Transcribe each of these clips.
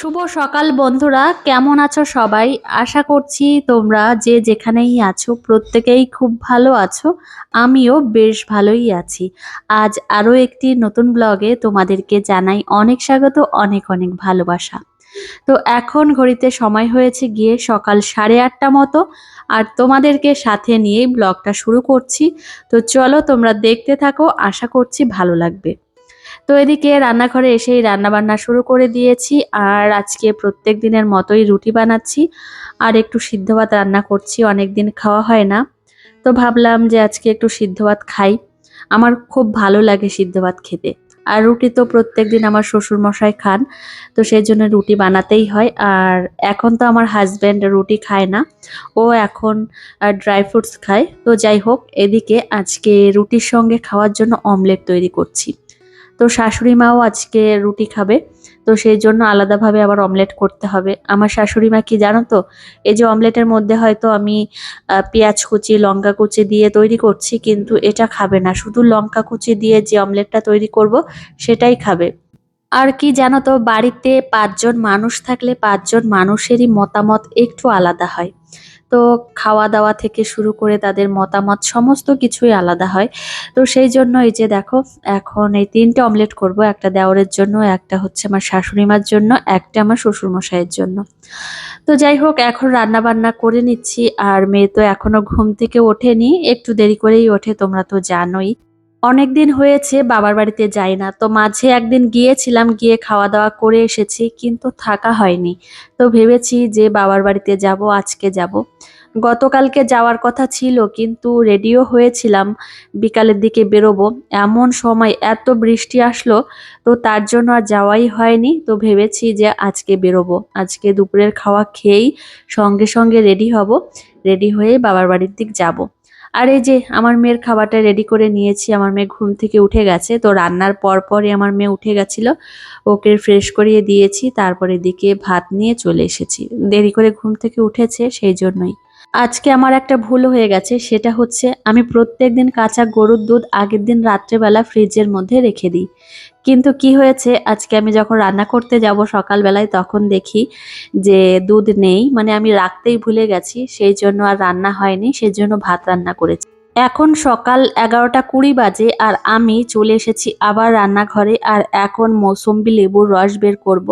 শুভ সকাল বন্ধুরা, কেমন আছো সবাই? আশা করছি তোমরা যে যেখানেই আছো প্রত্যেকেই খুব ভালো আছো, আমিও বেশ ভালোই আছি। আজ আরও একটি নতুন ব্লগে তোমাদেরকে জানাই অনেক স্বাগত, অনেক অনেক ভালোবাসা। তো এখন ঘড়িতে সময় হয়েছে গিয়ে সকাল সাড়ে আটটা মতো, আর তোমাদেরকে সাথে নিয়েই ব্লগটা শুরু করছি। তো চলো তোমরা দেখতে থাকো, আশা করছি ভালো লাগবে। তো এদিকে রান্নাঘরে এসেই রান্নাবান্না শুরু করে দিয়েছি আর আজকে প্রত্যেক দিনের মতোই রুটি বানাচ্ছি। আর একটু সিদ্ধ ভাত রান্না করছি অনেক দিন খাওয়া হয় না। তো ভাবলাম যে আজকে একটু সিদ্ধ ভাত খাই। আমার খুব ভালো লাগে সিদ্ধ ভাত খেতে। আর রুটি তো প্রত্যেক দিন আমার শ্বশুর মশাই খান, তো সেই জন্য রুটি বানাতেই হয়। আর এখন তো আমার হাজব্যান্ড রুটি খায় না, ও এখন ড্রাই ফ্রুটস খায়। তো যাই হোক, এদিকে আজকে রুটির সঙ্গে খাওয়ার জন্য অমলেট তৈরি করছি। তো শাশুড়ি মাও আজকে রুটি খাবে, তো সেই জন্য আলাদাভাবে আবার অমলেট করতে হবে। আমার শাশুড়ি মা কি জানো তো, এই যে অমলেটের মধ্যে হয়তো আমি পেঁয়াজ কুচি, লঙ্কা কুচি দিয়ে তৈরি করছি, কিন্তু এটা খাবে না। শুধু লঙ্কা কুচি দিয়ে যে অমলেটটা তৈরি করব, সেটাই খাবে। আর কি জানো তো, বাড়িতে পাঁচজন মানুষ থাকলে পাঁচজন মানুষেরই মতামত একটু আলাদা হয়। তো খাওয়া দাওয়া থেকে শুরু করে তাদের মতামত সমস্ত কিছুই আলাদা হয়। তো সেই জন্য এই যে দেখো, এখন এই তিনটে অমলেট করব, একটা দেওরের জন্য, একটা হচ্ছে আমার শাশুড়ি মার জন্য, একটা আমার শ্বশুরমশাইয়ের জন্য। তো যাই হোক, এখন রান্না বান্না করে নিচ্ছি, আর মেয়ে তো এখনও ঘুম থেকে ওঠেনি, একটু দেরি করেই ওঠে, তোমরা তো জানোই। অনেক দিন হয়েছে বাবার বাড়িতে যাই না, তো মাঝে একদিন গিয়েছিলাম, গিয়ে খাওয়া দাওয়া করে এসেছি, কিন্তু থাকা হয়নি। তো ভেবেছি যে বাবার বাড়িতে যাব, আজকে যাব। গতকালকে যাওয়ার কথা ছিল, কিন্তু রেডিও হয়েছিলাম, বিকালের দিকে বেরোবো। এমন সময় এত বৃষ্টি আসলো, তো তার জন্য আর যাওয়াই হয়নি, তো ভেবেছি যে আজকে বেরোবো। আজকে দুপুরের খাওয়া খেয়েই সঙ্গে সঙ্গে রেডি হব, রেডি হয়ে বাবার বাড়ির দিক যাব। আর এই যে, আমার মেয়ের খাবারটা রেডি করে নিয়েছি, আমার মেয়ে ঘুম থেকে উঠে গেছে, তো রান্নার পর পরই আমার মেয়ে উঠে গেছিল, ওকে ফ্রেশ করিয়ে দিয়েছি, তারপরে দিকে ভাত নিয়ে চলে এসেছি। দেরি করে ঘুম থেকে উঠেছে, সেই জন্যই। আজকে আমার একটা ভুল হয়ে গেছে, সেটা হচ্ছে আমি প্রত্যেক দিন কাঁচা গরুর দুধ আগের দিন রাত্রেবেলা ফ্রিজের মধ্যে রেখে দিই। কিন্তু কি হয়েছে, আজকে আমি যখন রান্না করতে যাব সকালবেলায়, তখন দেখি যে দুধ নেই মানে আমি রাখতেই ভুলে গেছি, সেই জন্য আর রান্না হয়নি, সেই জন্য ভাত রান্না করেছি। এখন সকাল এগারোটা কুড়ি বাজে আর আমি চলে এসেছি আবার রান্নাঘরে আর এখন মৌসম্বি লেবুর রস বের করব।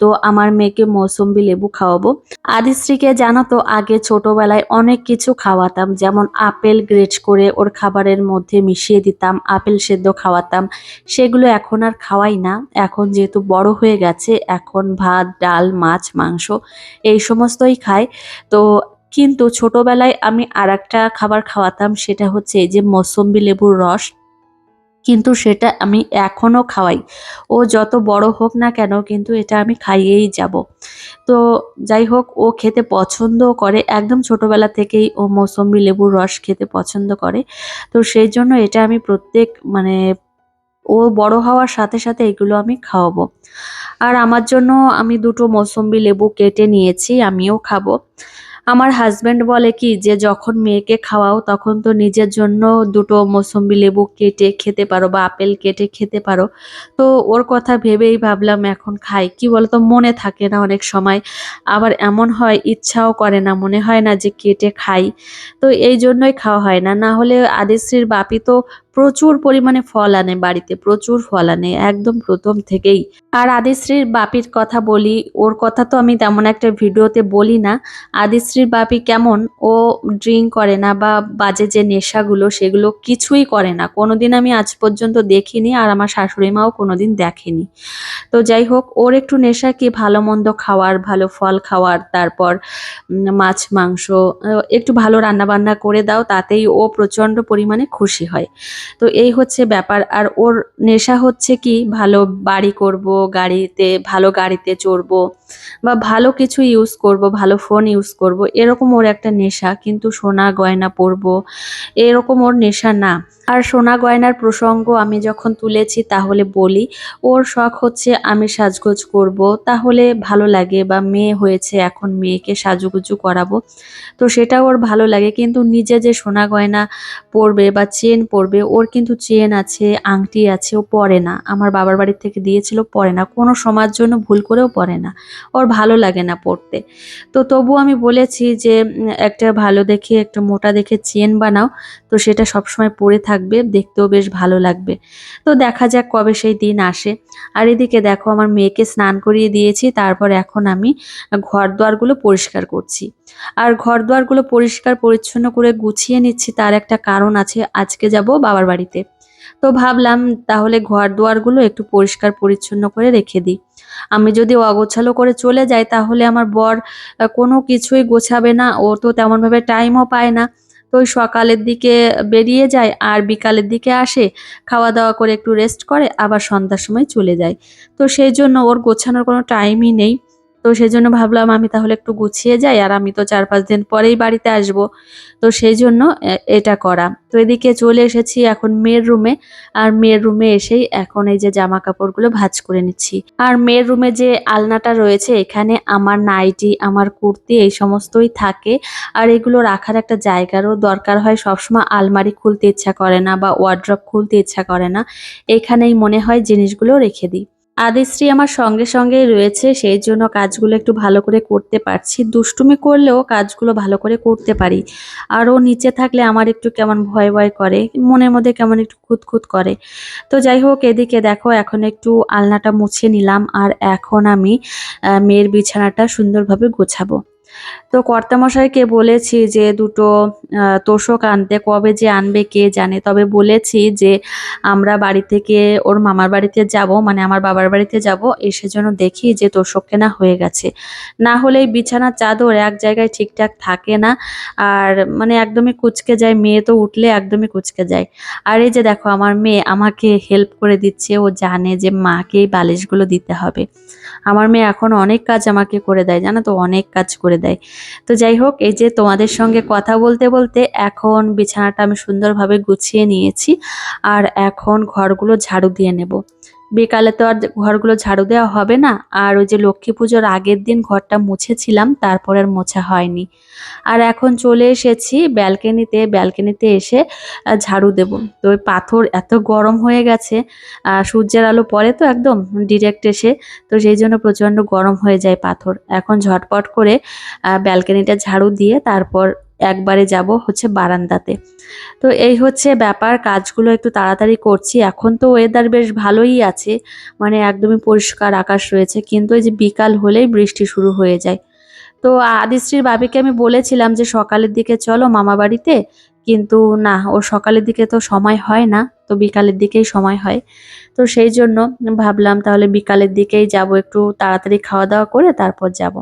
তো আমার মেয়েকে মৌসম্বি লেবু খাওয়াবো। আদিশ্রীকে জানো তো, আগে ছোটবেলায় অনেক কিছু খাওয়াতাম। যেমন আপেল গ্রেট করে ওর খাবারের মধ্যে মিশিয়ে দিতাম, আপেল সেদ্ধ খাওয়াতাম। সেগুলো এখন আর খাওয়াই না। এখন যেহেতু বড় হয়ে গেছে, এখন ভাত, ডাল, মাছ, মাংস এই সমস্তই খায় তো কিন্তু ছোটবেলায় আমি আর একটা খাবার খাওয়াতাম, সেটা হচ্ছে যে মৌসম্বি লেবুর রস। কিন্তু সেটা আমি এখনও খাওয়াই। ও যত বড় হোক না কেন, কিন্তু এটা আমি খাইয়েই যাব। তো যাই হোক, ও খেতে পছন্দ করে। একদম ছোটবেলা থেকেই ও মৌসম্বি লেবুর রস খেতে পছন্দ করে। তো সেই জন্য এটা আমি প্রত্যেক মানে ও বড় হওয়ার সাথে সাথে এগুলো আমি খাওয়াবো। আর আমার জন্য আমি দুটো মৌসম্বি লেবু কেটে নিয়েছি, আমিও খাব। আমার হাজব্যান্ড বলে কি, যে যখন মেয়েকে খাওয়াও, তখন তো নিজের জন্য দুটো মৌসম্বি লেবু কেটে খেতে পারো বা আপেল কেটে খেতে পারো। তো ওর কথা ভেবেই ভাবলাম, এখন খাই। কি বলতো, মনে থাকে না অনেক সময়। আবার এমন হয়, ইচ্ছাও করে না, মনে হয় না যে কেটে খাই। তো এই জন্যই খাওয়া হয় না। না হলে আদিশ্রীর বাপি তো প্রচুর পরিমাণে ফল আনে বাড়িতে, প্রচুর ফল আনে, একদম প্রথম থেকেই। আর আদিশ্রীর বাপির কথা বলি, ওর কথা তো আমি তেমন একটা ভিডিওতে বলি না। আদিশ্রীর বাপি কেমন? ও ড্রিঙ্ক করে না বা বাজে যে নেশাগুলো, সেগুলো কিছুই করে না। কোনোদিন আমি আজ পর্যন্ত দেখিনি আর আমার শাশুড়ি মাও কোনোদিন দেখেনি। তো যাই হোক, ওর একটু নেশা কি ভালো মন্দ খাওয়ার, ভালো ফল খাওয়ার, তারপর মাছ, মাংস একটু ভালো রান্নাবান্না করে দাও, তাতেই ও প্রচণ্ড পরিমাণে খুশি হয়। তো এই হচ্ছে ব্যাপার। আর ওর নেশা হচ্ছে কি, ভালো বাড়ি করব, গাড়িতে, ভালো গাড়িতে চড়বো বা ভালো কিছু ইউজ করব, ভালো ফোন ইউজ করব, এরকম ওর একটা নেশা। কিন্তু সোনা গয়না পরবো, এরকম ওর নেশা না। আর সোনা গয়নার প্রসঙ্গ আমি যখন তুলেছি তাহলে বলি, ওর শখ হচ্ছে আমি সাজগোজ করব, তাহলে ভালো লাগে বা মেয়ে হয়েছে, এখন মেয়েকে সাজুগুজু করাবো। তো সেটা ওর ভালো লাগে, কিন্তু নিজে যে সোনা গয়না পরবে বা চেন পরবে ওর কিন্তু চেন আছে, আংটি আছে, ও পরে না। আমার বাবার বাড়ির থেকে দিয়েছিল, পরে না। কোনো সময়ের জন্য ভুল করেও পরে না। ওর ভালো লাগে না পড়তে তো তবু আমি বলেছি যে একটা ভালো দেখে, একটা মোটা দেখে চেন বানাও। তো সেটা সবসময় পরে থাকবে, দেখতেও বেশ ভালো লাগবে। তো দেখা যাক কবে সেই দিন আসে। আর এদিকে দেখো, আমার মেয়েকে স্নান করিয়ে দিয়েছি। তারপর এখন আমি ঘর দুয়ারগুলো পরিষ্কার করছি। আর ঘর দুয়ারগুলো পরিষ্কার, পরিচ্ছন্ন করে গুছিয়ে নিচ্ছি, তার একটা কারণ আছে। আজকে যাব বাবার বাড়িতে। তো ভাবলাম তাহলে ঘর দুয়ারগুলো একটু পরিষ্কার পরিচ্ছন্ন করে রেখে দিই। আমি যদি অগোছালো করে চলে যাই তাহলে আমার বর কোনো কিছুই গোছাবে না। ও তো তেমনভাবে টাইমও পায় না। তো সকালের দিকে বেরিয়ে যায় আর বিকালের দিকে আসে খাওয়া দাওয়া করে একটু রেস্ট করে, আবার সন্ধ্যার সময় চলে যায়। তো সেই জন্য ওর গোছানোর কোনো টাইমই নেই। তো সেই জন্য ভাবলাম আমি তাহলে একটু গুছিয়ে যাই আর আমি তো চার পাঁচ দিন পরেই বাড়িতে আসব। তো সেই জন্য এটা করা। তো এদিকে চলে এসেছি এখন মেয়ের রুমে আর মেয়ের রুমে এসেই এখন এই যে জামা কাপড়গুলো ভাজ করে নিচ্ছি। আর মেয়ের রুমে যে আলনাটা রয়েছে, এখানে আমার নাইটি, আমার কুর্তি এই সমস্তই থাকে। আর এগুলো রাখার একটা জায়গারও দরকার হয়। সবসময় আলমারি খুলতে ইচ্ছা করে না বা ওয়ার্ড্রপ খুলতে ইচ্ছা করে না। এখানেই মনে হয় জিনিসগুলো রেখে দিই। আদিশ্রী আমার সঙ্গে সঙ্গেই রয়েছে, সেই জন্য কাজগুলো একটু ভালো করে করতে পারছি। দুষ্টুমি করলেও কাজগুলো ভালো করে করতে পারি। আর ও নিচে থাকলে আমার একটু কেমন ভয় ভয় করে, মনের মধ্যে কেমন একটু খুঁতখুত করে। তো যাই হোক, এদিকে দেখো, এখন একটু আলনাটা মুছে নিলাম, আর এখন আমি মেয়ের বিছানাটা সুন্দরভাবে গোছাবো। তো কর্তামশাইকে বলেছি যে দুটো তোষক আনতে, কবে যে আনবে কে জানে। তবে বলেছি যে আমরা বাড়ি থেকে, ওর মামার বাড়িতে যাব মানে আমার বাবার বাড়িতে যাব, এসে যেন দেখি যে তোষক কেনা হয়ে গেছে। না হলে এই বিছানার চাদর এক জায়গায় ঠিকঠাক থাকে না, আর মানে একদমই কুচকে যায়, মেয়ে তো উঠলে একদমই কুচকে যায়। আর এই যে দেখো, আমার মেয়ে আমাকে হেল্প করে দিচ্ছে, ও জানে যে মাকে এই বালিশগুলো দিতে হবে। আমার মেয়ে এখন অনেক কাজ আমাকে করে দেয়, জানো তো? অনেক কাজ করে দেয়। তো যাই হোক, এই যে তোমাদের সঙ্গে কথা বলতে বলতে এখন বিছানাটা আমি সুন্দরভাবে গুছিয়ে নিয়েছি। আর এখন ঘরগুলো ঝাড়ু দিয়ে নেব। বিকালে তো আর ঘরগুলো ঝাড়ু দেওয়া হবে না। আর ওই যে লক্ষ্মী পুজোর আগের দিন ঘরটা মুছেছিলাম, তারপর আর মোছা হয়নি। আর এখন চলে এসেছি ব্যালকনিতে ব্যালকনিতে এসে ঝাড়ু দেব। তো ওই পাথর এত গরম হয়ে গেছে সূর্যের আলো পড়ে তো একদম ডিরেক্ট এসে, তো সেই জন্য প্রচণ্ড গরম হয়ে যায় পাথর। এখন ঝটপট করে ব্যালকনিটা ঝাড়ু দিয়ে তারপর একবারে যাব হচ্ছে বারান্দাতে। তো এই হচ্ছে ব্যাপার, কাজগুলো একটু তাড়াতাড়ি করছি। এখন তো ওয়েদার বেশ ভালোই আছে মানে একদমই পরিষ্কার আকাশ রয়েছে, কিন্তু এই যে বিকাল হলেই বৃষ্টি শুরু হয়ে যায়। তো আদিশ্রীর বাবিকে আমি বলেছিলাম যে সকালের দিকে চলো মামা বাড়িতে, কিন্তু না, ও সকালের দিকে তো সময় হয় না, তো বিকালের দিকেই সময় হয়। তো সেই জন্য ভাবলাম তাহলে বিকালের দিকেই যাব, একটু তাড়াতাড়ি খাওয়া দাওয়া করে তারপর যাব।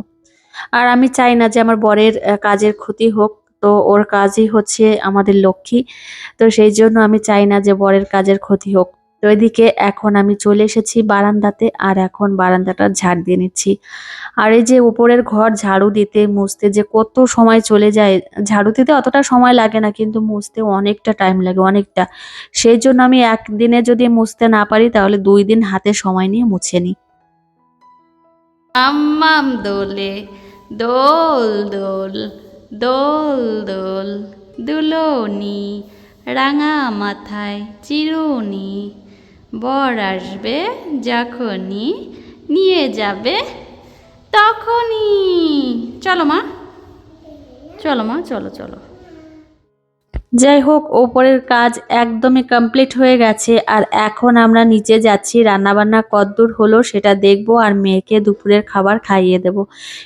আর আমি চাই না যে আমার বরের কাজের ক্ষতি হোক তো ওর কাজই হচ্ছে আমাদের লক্ষ্মী। তো সেই জন্য আমি চাই না যে বরের কাজের ক্ষতি হোক। তো এদিকে এখন আমি চলে এসেছি বারান্দাতে আর এখন বারান্দাটা ঝাড় দিয়ে নিচ্ছি। আর এই যে উপরের ঘর ঝাড়ু দিতে, মুছতে যে কত সময় চলে যায়, ঝাড়ু দিতে অতটা সময় লাগে না কিন্তু মুছতে অনেকটা টাইম লাগে, অনেকটা। সেই জন্য আমি একদিনে যদি মুছতে না পারি তাহলে দুই দিন হাতে সময় নিয়ে মুছে নিই। দোলে, দোল দোল। দোল দোল দুলনি, রাঙা মাথায় চিরুনি। বর আসবে যখনই, নিয়ে যাবে তখনই। চলো মা চলো মা, চলো চলো। যাই হোক, ওপরের কাজ একদমই কমপ্লিট হয়ে গেছে। আর এখন আমরা নিচে যাচ্ছি, রান্নাবান্না কদ্দূর হলো সেটা দেখব আর মেয়েকে দুপুরের খাবার খাইয়ে দেব।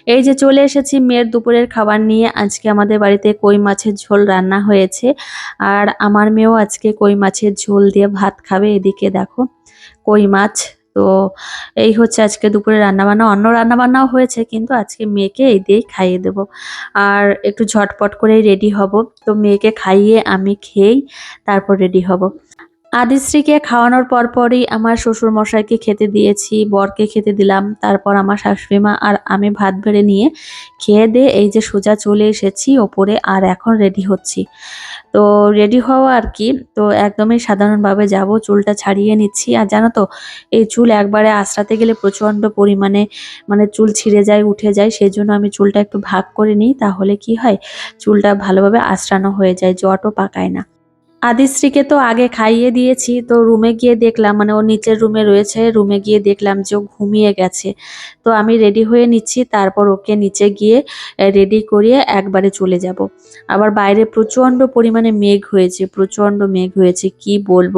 এই যে চলে এসেছি মেয়ের দুপুরের খাবার নিয়ে। আজকে আমাদের বাড়িতে কই মাছের ঝোল রান্না হয়েছে। আর আমার মেয়েও আজকে কই মাছের ঝোল দিয়ে ভাত খাবে। এদিকে দেখো, কই মাছ তো এই হচ্ছে আজকে দুপুরে রান্নাবান্না। অন্য রান্নাবান্নাও হয়েছে, কিন্তু আজকে মেয়েকে এই দিয়েই খাইয়ে দেব। আর একটু ঝটপট করেই রেডি হব। তো মেয়েকে খাইয়ে আমি খেয়েই তারপর রেডি হব। আদিশ্রীকে খাওয়ানোর পরপরই আমার শ্বশুর মশাইকে খেতে দিয়েছি, বরকে খেতে দিলাম, তারপর আমার শাশুড়ি মা আর আমি ভাত বেড়ে নিয়ে খেয়ে দিয়ে এই যে সোজা চলে এসেছি, ওপরে আর এখন রেডি হচ্ছি। তো রেডি হওয়া আর কি, তো একদমই সাধারণভাবে যাব, চুলটা ছাড়িয়ে নিচ্ছি। আর জানো তো, এই চুল একবারে আঁচড়াতে গেলে প্রচণ্ড পরিমাণে মানে চুল ছিঁড়ে যায়, উঠে যায় সেই জন্য আমি চুলটা একটু ভাগ করে নিই, তাহলে কি হয়, চুলটা ভালোভাবে আঁচড়ানো হয়ে যায় জটও পাকায় না। আদিশ্রীকে তো আগে খাইয়ে দিয়েছি, তো রুমে গিয়ে দেখলাম মানে ও নিচের রুমে রয়েছে, রুমে গিয়ে দেখলাম যে ও ঘুমিয়ে গেছে। তো আমি রেডি হয়ে নিচ্ছি, তারপর ওকে নিচে গিয়ে রেডি করিয়ে একবারে চলে যাব। আবার বাইরে প্রচণ্ড পরিমাণে মেঘ হয়েছে, প্রচণ্ড মেঘ হয়েছে, কি বলব?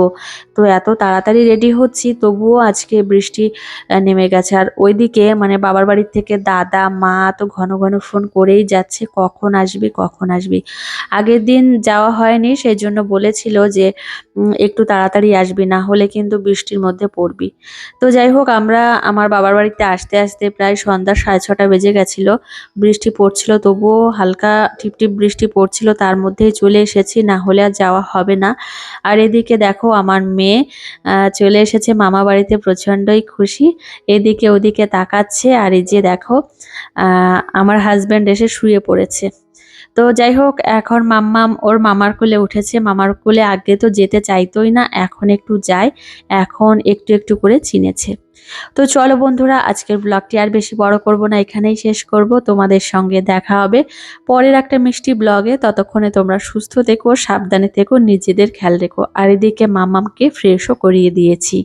তো এত তাড়াতাড়ি রেডি হচ্ছি, তবুও আজকে বৃষ্টি নেমে গেছে। আর ওইদিকে মানে বাবার বাড়ির থেকে দাদা, মা তো ঘন ঘন ফোন করেই যাচ্ছে, কখন আসবি কখন আসবি? আগের দিন যাওয়া হয়নি সেই জন্য বলেছিল যে একটু তাড়াতাড়ি আসবি, না হলে কিন্তু বৃষ্টির মধ্যে পড়বি। তো যাই হোক, আমরা আমার বাবার বাড়িতে আসতে আসতে প্রায় সন্ধ্যা সাড়ে ছটা বেজে গেছিল। বৃষ্টি পড়ছিল, তবুও হালকা টিপটিপ বৃষ্টি পড়ছিল, তার মধ্যেই চলে এসেছি, না হলে আর যাওয়া হবে না। আর এদিকে দেখো, আমার মেয়ে চলে এসেছে মামা বাড়িতে প্রচণ্ডই খুশি। এদিকে ওদিকে তাকাচ্ছে, আর এই যে দেখো আমার হাজব্যান্ড এসে শুয়ে পড়েছে। তো যাই হোক, এখন মাম্মাম ওর মামার কোলে উঠেছে। মামার কোলে আগে তো যেতে চাইতোই না, এখন একটু যায়, এখন একটু একটু করে চিনেছে। তো চলো বন্ধুরা, আজকের ব্লগটি আর বেশি বড় করব না, এখানেই শেষ করব। তোমাদের সঙ্গে দেখা হবে পরের একটা মিষ্টি ব্লগে। ততক্ষণে তোমরা সুস্থ থেকো, সাবধানে থেকো, নিজেদের খেয়াল রেখো। আর এদিকে মামামকে ফ্রেশও করিয়ে দিয়েছি।